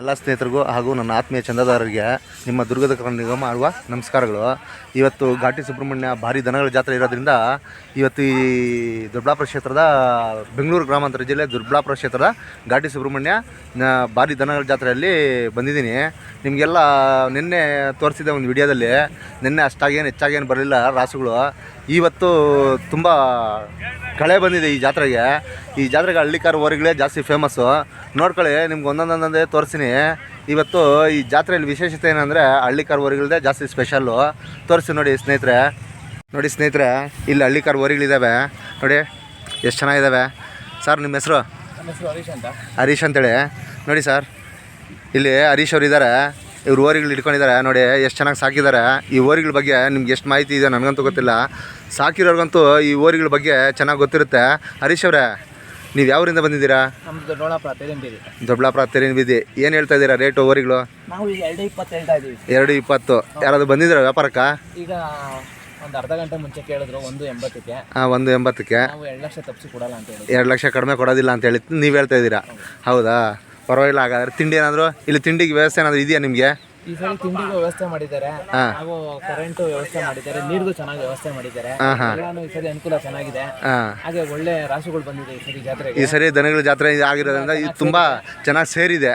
ಎಲ್ಲ ಸ್ನೇಹಿತರಿಗೂ ಹಾಗೂ ನನ್ನ ಆತ್ಮೀಯ ಚಂದದಾರರಿಗೆ ನಿಮ್ಮ ದುರ್ಗದ ಕನ್ನಡ ನಿಗಮ ಮಾಡುವ ನಮಸ್ಕಾರಗಳು. ಇವತ್ತು ಘಾಟಿ ಸುಬ್ರಹ್ಮಣ್ಯ ಭಾರಿ ದನಗಳ ಜಾತ್ರೆ ಇರೋದ್ರಿಂದ ಇವತ್ತು ಈ ದೊಡ್ಡಬಳ್ಳಾಪುರ ಕ್ಷೇತ್ರದ ಬೆಂಗಳೂರು ಗ್ರಾಮಾಂತರ ಜಿಲ್ಲೆ ದೊಡ್ಡಬಳ್ಳಾಪುರ ಕ್ಷೇತ್ರದ ಘಾಟಿ ಸುಬ್ರಹ್ಮಣ್ಯ ಭಾರಿ ದನಗಳ ಜಾತ್ರೆಯಲ್ಲಿ ಬಂದಿದ್ದೀನಿ. ನಿಮಗೆಲ್ಲ ನಿನ್ನೆ ತೋರಿಸಿದ ಒಂದು ವಿಡಿಯೋದಲ್ಲಿ. ನಿನ್ನೆ ಅಷ್ಟಾಗೇನು ಹೆಚ್ಚಾಗೇನು ಬರಲಿಲ್ಲ ರಾಸುಗಳು. ಇವತ್ತು ತುಂಬ ಕಳೆ ಬಂದಿದೆ ಈ ಜಾತ್ರೆಗೆ. ಈ ಜಾತ್ರೆಗೆ ಹಳ್ಳಿಕಾರ ಓರಿಗಳೇ ಜಾಸ್ತಿ ಫೇಮಸ್ಸು ನೋಡ್ಕೊಳ್ಳಿ, ನಿಮ್ಗೆ ಒಂದೊಂದೊಂದೇ ತೋರಿಸ್ತೀನಿ. ಇವತ್ತು ಈ ಜಾತ್ರೆಯಲ್ಲಿ ವಿಶೇಷತೆ ಏನಂದರೆ ಹಳ್ಳಿ ಓರಿಗಳದೇ ಜಾಸ್ತಿ ಸ್ಪೆಷಲ್ಲು ತೋರಿಸಿ ನೋಡಿ ಸ್ನೇಹಿತರೆ. ನೋಡಿ ಸ್ನೇಹಿತರೆ ಇಲ್ಲಿ ಹಳ್ಳಿ ಓರಿಗಳಿದ್ದಾವೆ ನೋಡಿ ಎಷ್ಟು ಚೆನ್ನಾಗಿದ್ದಾವೆ ಸರ್ ನಿಮ್ಮ ಹೆಸರು? ಹರೀಶ್ ಅಂತ. ಹರೀಶ್ ಅಂತೇಳಿ. ನೋಡಿ ಸರ್ ಇಲ್ಲಿ ಹರೀಶ್ ಅವರು ಇದ್ದಾರೆ ಇವ್ರು ಓರಿಗಳು ಇಟ್ಕೊಂಡಿದ್ದಾರೆ ನೋಡಿ ಎಷ್ಟು ಚೆನ್ನಾಗಿ ಸಾಕಿದ್ದಾರೆ ಈ ಓರಿಗಳ ಬಗ್ಗೆ ನಿಮ್ಗೆ ಎಷ್ಟು ಮಾಹಿತಿ ಇದೆ ನನಗಂತೂ ಗೊತ್ತಿಲ್ಲ. ಸಾಕಿರೋರ್ಗಂತೂ ಈ ಓರಿಗಳ ಬಗ್ಗೆ ಚೆನ್ನಾಗಿ ಗೊತ್ತಿರುತ್ತೆ. ಹರೀಶ್ ಅವರೇ ನೀವು ಯಾವರಿಂದ ಬಂದಿದ್ದೀರಾ? ನಮ್ದು ದೊಡ್ಡಬಳ್ಳಾಪುರ ತೆರೆಂಬೀರಿ ದೊಡ್ಡಬಳ್ಳಾಪುರ ತೆರಿನ ಬೀದಿ ಏನು ಹೇಳ್ತಾ ಇದ್ದೀರಾ ರೇಟ್ ಓವರಿಗಳು? ನಾವು ಈಗ ಎರಡು ಇಪ್ಪತ್ತು ಹೇಳ್ತಾ ಎರಡು ಇಪ್ಪತ್ತು. ಯಾರಾದ್ರು ಬಂದಿದ್ದೀರಾ ವ್ಯಾಪಾರಕ್ಕೆ? ಈಗ ಒಂದು ಅರ್ಧ ಗಂಟೆ ಮುಂಚೆ ಕೇಳಿದ್ರು ಒಂದು ಎಂಬತ್ತಕ್ಕೆ. ಹಾಂ ಒಂದು ಎಂಬತ್ತಕ್ಕೆ. ನಾವು ಎರಡು ಲಕ್ಷ ತಪ್ಪಿಸಿ ಕೊಡಲ್ಲ ಅಂತ ಹೇಳಿ ಎರಡು ಲಕ್ಷ ಕಡಿಮೆ ಕೊಡೋದಿಲ್ಲ ಅಂತ ಹೇಳಿ ನೀವು ಹೇಳ್ತಾ ಇದ್ದೀರಾ? ಹೌದಾ? ಪರವಾಗಿಲ್ಲ ಹಾಗಾದ್ರೆ ತಿಂಡಿ ಏನಾದರೂ ಇಲ್ಲಿ ತಿಂಡಿಗೆ ವ್ಯವಸ್ಥೆ ಏನಾದರೂ ಇದೆಯಾ ನಿಮಗೆ? ಈ ಸರಿ ತಿಂಡಿಗೂ ವ್ಯವಸ್ಥೆ ಮಾಡಿದ್ದಾರೆ. ಹಾಗೂ ಕರೆಂಟ್ ವ್ಯವಸ್ಥೆ ಮಾಡಿದ್ದಾರೆ. ನೀರಿಗೂ ಚೆನ್ನಾಗಿ ವ್ಯವಸ್ಥೆ ಮಾಡಿದ್ದಾರೆ. ಎಲ್ಲಾನು ಈ ಸರಿ ಅನುಕೂಲ ಚೆನ್ನಾಗಿದೆ. ಹಾಗೆ ಒಳ್ಳೆ ರಾಸುಗಳು ಬಂದಿದೆ ಈ ಸರಿ ಜಾತ್ರೆ ಈ ಸರಿ ದನಗಳ ಜಾತ್ರೆ ಆಗಿರೋದ್ರಿಂದ ಇದು ತುಂಬಾ ಚೆನ್ನಾಗಿ ಸೇರಿದೆ.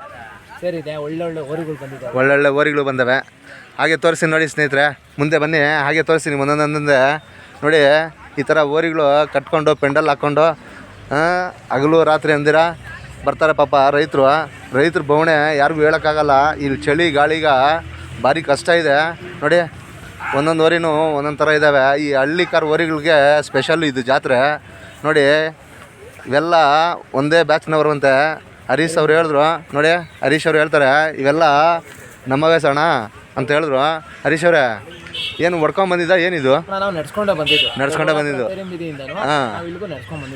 ಸೇರಿದೆ. ಒಳ್ಳೊಳ್ಳೆ ಓರಿಗಳು ಬಂದಿದೆ ಒಳ್ಳೊಳ್ಳೆ ಓರಿಗಳು ಬಂದವೆ. ಹಾಗೆ ತೋರಿಸಿ ನೋಡಿ ಸ್ನೇಹಿತರೆ. ಮುಂದೆ ಬನ್ನಿ. ಹಾಗೆ ತೋರಿಸಿ ನೀವು ನೋಡಿ ಈ ಥರ ಓರಿಗಳು ಕಟ್ಕೊಂಡು ಪೆಂಡಲ್ ಹಾಕ್ಕೊಂಡು ಹಗಲು ರಾತ್ರಿ ಅಂದಿರ? ಬರ್ತಾರೆ ಪಾಪ ರೈತರು. ರೈತರ ಬವಣೆ ಯಾರಿಗೂ ಹೇಳೋಕ್ಕಾಗಲ್ಲ. ಇಲ್ಲಿ ಚಳಿ ಗಾಳಿಗ ಭಾರಿ ಕಷ್ಟ ಇದೆ. ನೋಡಿ, ಒಂದೊಂದು ವರಿನೂ ಒಂದೊಂದು ಥರ ಇದ್ದಾವೆ ಈ ಹಳ್ಳಿ ಕಾರ್ ವರಿಗಳಿಗೆ ಸ್ಪೆಷಲ್ ಇದು ಜಾತ್ರೆ. ನೋಡಿ, ಇವೆಲ್ಲ ಒಂದೇ ಬ್ಯಾಚ್ನವರು ಅಂತೆ ಹರೀಶ್ ಅವ್ರು ಹೇಳಿದ್ರು. ನೋಡಿ, ಹರೀಶ್ ಅವ್ರು ಹೇಳ್ತಾರೆ, ಇವೆಲ್ಲ ನಮ್ಮವೇ ಸಣ್ಣ ಅಂತ ಹೇಳಿದ್ರು. ಹರೀಶ್ ಅವರೇ ಏನು ಹೊಡ್ಕೊಂಡ್ ಬಂದಿದ್ದ? ಏನಿದು? ನಾವು ನಡೆಸ್ಕೊಂಡೇ ಬಂದಿದ್ದು. ನಡೆಸ್ಕೊಂಡೇ ಬಂದಿದ್ದು. ಹಾಂ.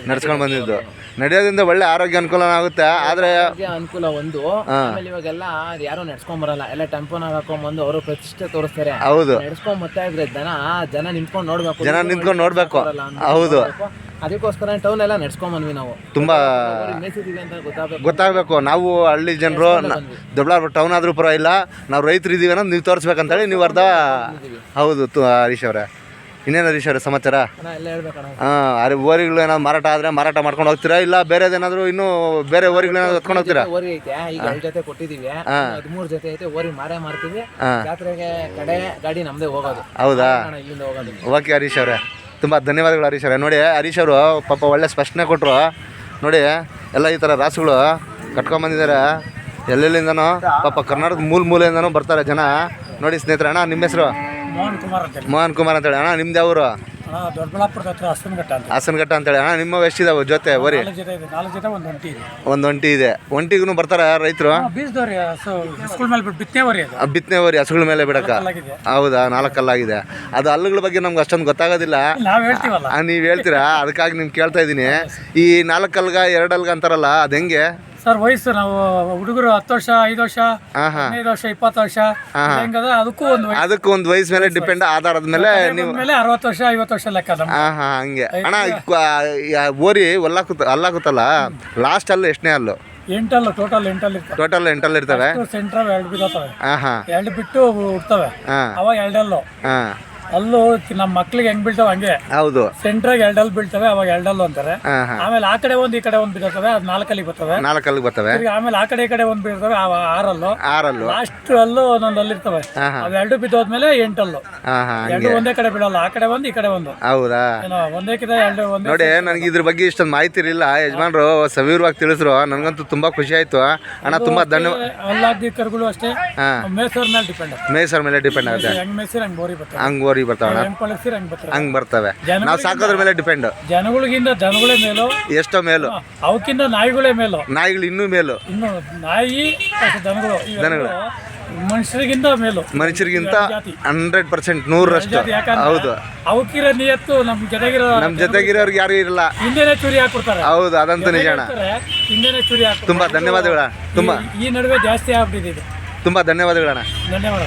ನಡ್ಸ್ಕೊಂಡ್ ಬಂದಿದ್ದು. ನಡೆಯೋದ್ರಿಂದ ಒಳ್ಳೆ ಆರೋಗ್ಯ ಅನುಕೂಲ ಆಗುತ್ತೆ. ಆದ್ರೆ ಅನುಕೂಲ ಒಂದು. ಆಮೇಲೆ ಇವಾಗೆಲ್ಲ ಯಾರು ನಡ್ಸ್ಕೊಂಡ್ ಬರಲ್ಲ. ಎಲ್ಲ ಟೆಂಪೋನಾಗ ಹಾಕೊಂಡ್ಬಂದು ಅವರು ಪ್ರತಿಷ್ಠೆ ತೋರಿಸ್ತಾರೆ. ಹೌದು. ನಡ್ಸ್ಕೊಂಡ್ ಮತ್ತೆ ಇದ್ರೆ ಜನ ಜನ ನಿಂತ್ಕೊಂಡು ನೋಡ್ಬೇಕು. ಜನ ನಿಂತ್ಕೊಂಡು ನೋಡ್ಬೇಕು. ಹೌದು. ಅದಕ್ಕೋಸ್ಕರ ಟೌನ್ ಎಲ್ಲ ನಡ್ಸ್ಕೊಂಬನ್ವಿ ನಾವು. ತುಂಬ ಅಂತ ಗೊತ್ತಾಗಬೇಕು. ಗೊತ್ತಾಗಬೇಕು. ನಾವು ಹಳ್ಳಿ ಜನರು ದೊಡ್ಡ ಟೌನ್ ಆದ್ರೂ ಇಲ್ಲ ನಾವು ರೈತರು ಇದೀವಿ ಅನ್ನೋದು ನೀವು ತೋರಿಸ್ಬೇಕಂತೇಳಿ ನೀವು ಅರ್ಧ ಹೌದು ತು ಹರೀಶ್ ಅವರೇ. ಇನ್ನೇನು ಹರೀಶ್ ಅವರೇ ಸಮಾಚಾರ? ಎಲ್ಲ ಹೇಳ್ಬೇಕಣ್ಣ. ಹಾಂ ಅರೆ ಓರಿಗಳು ಏನಾದ್ರು ಮಾರಾಟ ಆದರೆ ಮಾರಾಟ ಮಾಡ್ಕೊಂಡು ಹೋಗ್ತೀರಾ? ಇಲ್ಲ ಬೇರೆದೇನಾದರೂ ಇನ್ನೂ ಬೇರೆ ಓರಿಗಳು ಏನಾದ್ರು ಹೊತ್ಕೊಂಡು ಹೋಗ್ತೀರಾ? ಓರಿ ಐತೆ ಈಗ ಎರಡು ಜೊತೆ ಕೊಟ್ಟಿದೀವಿ. ಹದಿಮೂರು ಜೊತೆ ಐತೆ ಓರಿ ಮಾರೇ ಮಾರ್ತೀವಿ. ಜಾತ್ರೆಗೆ ಕಡೆ ಗಾಡಿ ನಮ್ದೇ ಹೋಗೋದು. ಹೌದಾ? ಅಣ್ಣ ಇಲ್ಲಿಂದ ಹೋಗೋದು. ಓಕೆ ಹರೀಶ್ ಅವರೇ. ತುಂಬ ಧನ್ಯವಾದಗಳು ಹರೀಶ್ ಅವರೇ. ನೋಡಿ ಹರೀಶ್ ಅವರು ಪಾಪ ಒಳ್ಳೆ ಸ್ಪಷ್ಟನೆ ಕೊಟ್ಟರು ನೋಡಿ ಎಲ್ಲ ಈ ಥರ ರಾಸುಗಳು ಕಟ್ಕೊಂಬಂದಿದ್ದಾರೆ ಎಲ್ಲೆಲ್ಲಿಂದನೋ? ಪಾಪ ಕರ್ನಾಟಕದ ಮೂಲ ಮೂಲೆಯಿಂದನೂ ಬರ್ತಾರೆ ಜನ. ನೋಡಿ ಸ್ನೇಹಿತರೆ ಅಣ್ಣ ನಿಮ್ಮ ಹೆಸರು? ಮೋಹನ್ ಕುಮಾರ್ ಅಂತೇಳಿ ಮೋಹನ್ ಕುಮಾರ್ ಅಂತೇಳಿ ಅಣ್ಣ ನಿಮ್ದು ಯಾವರು ಅಣ್ಣ ದೊಡ್ಡಬಳ್ಳಾಪುರದ ಹತ್ರ ಹಸ್ತನಘಟ್ಟ ಅಂತ. ಹಾಸನಘಟ್ಟ ಅಂತೇಳಿ. ಹಾಂ ನಿಮ್ಮ ಎಷ್ಟಿದಾವೆ ಜೊತೆ ಓರಿ ನಾಲ್ಕು ಜೊತೆ ಇದೆ ನಾಲ್ಕು ಜೊತೆ ಒಂದು ಒಂಟಿ ಇದೆ. ಒಂದು ಒಂಟಿ ಇದೆ. ಒಂಟಿಗೂ ಬರ್ತಾರೆ ರೈತರು? ಬೀಜದವ್ರಿ ಹಸು ಸ್ಕೂಲ್ ಮೇಲೆ ಬಿಟ್ಟು ಬಿತ್ತನೆವರಿ ಅದು. ಬಿತ್ತನೆ ಓರಿ ಹಸುಗಳ ಮೇಲೆ ಬಿಡಕ್ಕ ಹೌದಾ ಹೌದಾ ನಾಲ್ಕಲ್ಲಾಗಿದೆ. ಅದು ಹಲ್ಲುಗಳ ಬಗ್ಗೆ ನಮ್ಗೆ ಅಷ್ಟೊಂದು ಗೊತ್ತಾಗೋದಿಲ್ಲ. ನಾವು ಹೇಳ್ತೀವಲ್ಲ. ನೀವು ಹೇಳ್ತೀರಾ? ಅದಕ್ಕಾಗಿ ನಿಮ್ಗೆ ಕೇಳ್ತಾ ಇದ್ದೀನಿ. ಈ ನಾಲ್ಕಲ್ಗ ಎರಡಲ್ಗ ಅಂತಾರಲ್ಲ ಅದು ಹೆಂಗೆ? ಸರ್ ವಯಸ್ಸು ನಾವು ಹುಡುಗರು ಹತ್ತು ವರ್ಷ ಐದು ವರ್ಷ ಹದಿನೈದು ವರ್ಷ ಇಪ್ಪತ್ತು ವರ್ಷ ಹೆಂಗದ? ಅದಕ್ಕೂ ಒಂದು ಅದಕ್ಕೂ ಒಂದು ವಯಸ್ಸು ಮೇಲೆ ಡಿಪೆಂಡ್ ಆಧಾರದ ಮೇಲೆ ನೀವು ಮೇಲೆ ಅರವತ್ತು ವರ್ಷ ಐವತ್ತು ವರ್ಷ ಲೆಕ್ಕ ನಮ್ಮ ಹಾಂ ಹಾಂ ಹಂಗೆ ಅಣ್ಣ ಓರಿ ಒಲ್ಲಾಕುತ್ತ ಅಲ್ಲಾಕುತ್ತಲ್ಲ ಲಾಸ್ಟ್ ಅಲ್ಲಿ ಎಷ್ಟನೇ ಅಲ್ಲು? ಎಂಟಲ್ಲ ಟೋಟಲ್ ಎಂಟಲ್ಲಿ ಟೋಟಲ್ ಎಂಟಲ್ಲಿ ಇರ್ತವೆ? ಸೆಂಟ್ರಲ್ ಎರಡು ಬಿದ್ದಾವೆ ಹಾಂ ಹಾಂ ಎರಡು ಬಿಟ್ಟು ಹುಡ್ತವೆ ಅವಾಗ ಎರಡಲ್ಲೂ. ಹಾಂ. ಅಲ್ಲೂ ನಮ್ಮ ಮಕ್ಳಿಗೆ ಹೆಂಗ್ ಬೀಳ್ತಾವ ಹಂಗೆ. ಹೌದು. ಸೆಂಟರ್ ಎರಡಲ್ ಬೀಳ್ತವೆ ಅವಾಗ ಎರಡಲ್ಲು ಅಂತಾರೆ. ಆಮೇಲೆ ಆ ಕಡೆ ಒಂದ್ ಈ ಕಡೆ ಒಂದ್ ಬೀಳ್ತವೆ ಅದ್ ನಾಲ್ಕಲ್ಲಿ ಬರ್ತವೆ. ನಾಲ್ಕಲ್ಲಿ ಬರ್ತವೆ. ಆಮೇಲೆ ಆ ಕಡೆ ಈ ಕಡೆ ಒಂದ್ ಬೀಳ್ತವೆ ಆರಲ್ಲು. ಆರಲ್ಲು. ಲಾಸ್ಟ್ ಅಲ್ಲೂ ಒಂದೊಂದ್ ಅಲ್ಲಿರ್ತವೆ ಇರ್ತವೆ ಅವೆರಡು ಬಿದ್ದೋದ್ಮೇಲೆ ಎಂಟಲ್ಲು. ಎರಡು ಒಂದೇ ಕಡೆ ಬಿಡಲ್ಲ ಆ ಕಡೆ ಒಂದು ಈ ಕಡೆ ಒಂದು. ಹೌದಾ? ಒಂದೇ ಕಡೆ ಎರಡು ಒಂದೇ ನೋಡಿ ನನಗೆ ಇದ್ರ ಬಗ್ಗೆ ಇಷ್ಟೊಂದು ಮಾಹಿತಿ ಇರಲಿಲ್ಲ. ಯಜಮಾನ್ರು ಸವಿರವಾಗಿ ತಿಳಿಸ್ರು. ನನಗಂತೂ ತುಂಬಾ ಖುಷಿ ಆಯ್ತು. ಅಣ್ಣ ತುಂಬಾ ಧನ್ಯವಾದ ಎಲ್ಲ ಕರುಗಳು ಅಷ್ಟೇ. ಮೇಸರ್ ಮೇಲೆ ಡಿಪೆಂಡ್ ಮೇಸರ್ ಮೇಲೆ ಡಿಪೆಂಡ್ ಆಗುತ್ತೆ. ಹಂಗ್ ಮೇಸಿರ್ ಹಂಗ್ ಬೋರಿ ಬರ್ತಾರೆ ಹಂಗ್ ಓರಿ ಹೆಂಗ್ ಪಳಗ್ಸಿರ್ ಹಂಗ್ ಬರ್ತವೆ. ನಾವ್ ಸಾಕೋದ್ರ ಮೇಲೆ ಡಿಪೆಂಡ್. ಜನಗಳಿಗಿಂತ ಜನಗಳೇ ಮೇಲು? ಎಷ್ಟೋ ಮೇಲು. ಅವಕ್ಕಿಂತ ನಾಯಿಗಳೇ ಮೇಲು? ನಾಯಿಗಳು ಇನ್ನೂ ಮೇಲು. ಇನ್ನು ನಾಯಿ ದನಗಳು ದನಗಳು ಮನುಷ್ಯರಿಗಿಂತ ಮೇಲು. ಮನುಷ್ಯರಿಗಿಂತ. ಹಂಡ್ರೆಡ್ ಪರ್ಸೆಂಟ್ ನೂರರಷ್ಟು. ಹೌದು. ಅವಕ್ಕಿರೋ ನಿಯತ್ತು ನಮ್ ಜೊತೆಗಿರೋ ನಮ್ ಜೊತೆಗಿರೋರ್ಗೆ ಯಾರು ಇರಲ್ಲ ಹಿಂದೆನೆ ಚೂರಿ ಹಾಕ್ಬಿಡ್ತಾರೆ. ಹೌದು ಅದಂತೂ ನಿಜ ಅಣ್ಣ ಹೇಳ್ತಾರೆ, ಹಿಂದೆನೆ ಚೂರಿ ಹಾಕ್ ತುಂಬಾ ಧನ್ಯವಾದಗಳ ತುಂಬಾ. ಈ ನಡುವೆ ಜಾಸ್ತಿ ಆಗ್ಬಿಟ್ಟಿದೆ ತುಂಬಾ ತುಂಬ ಧನ್ಯವಾದಗಳಣ್ಣ. ಧನ್ಯವಾದ.